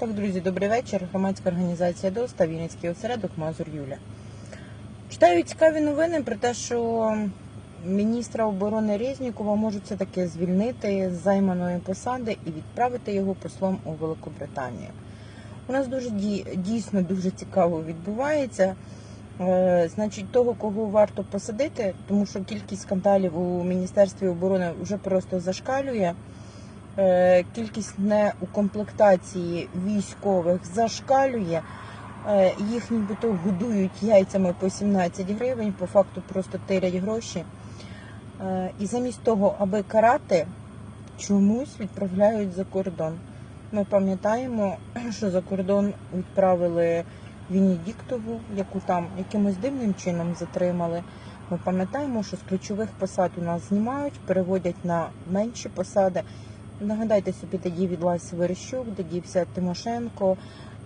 Так, друзі, добрий вечір. Громадська організація ДОСТА, Вінницький осередок Мазур Юля. Читаю цікаві новини про те, що міністра оборони Резнікова можуть все-таки звільнити з займаної посади і відправити його послом у Великобританію. У нас дуже дійсно дуже цікаво відбувається. Е, Значить, того, кого варто посадити, тому що кількість скандалів у Міністерстві оборони вже просто зашкалює. Е, Кількість неукомплектації військових зашкалює. Е, Їх нібито годують яйцями по 17 гривень, по факту просто тирять гроші. Е, І замість того, аби карати, чомусь відправляють за кордон. Ми пам'ятаємо, що за кордон відправили Венедіктову, яку там якимось дивним чином затримали. Ми пам'ятаємо, що з ключових посад у нас знімають, переводять на менші посади. Нагадайте собі, де дівся Верещук, де дівся Тимошенко,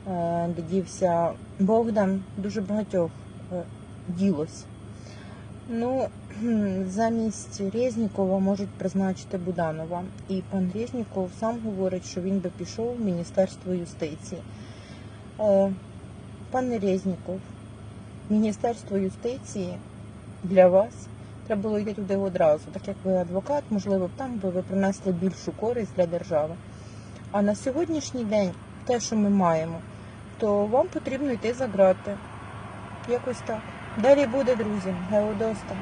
е, де дівся Богдан. Дуже багатьох е, ділось. Ну, замість Резнікова можуть призначити Буданова. І пан Резніков сам говорить, що він би пішов в Міністерство юстиції. Е, Пане Резніков, Міністерство юстиції для вас треба було йти туди одразу. Так як ви адвокат, можливо, там би ви принесли більшу користь для держави. А на сьогоднішній день, те, що ми маємо, то вам потрібно йти за грати. Якось так. Далі буде, друзі, Геодоста.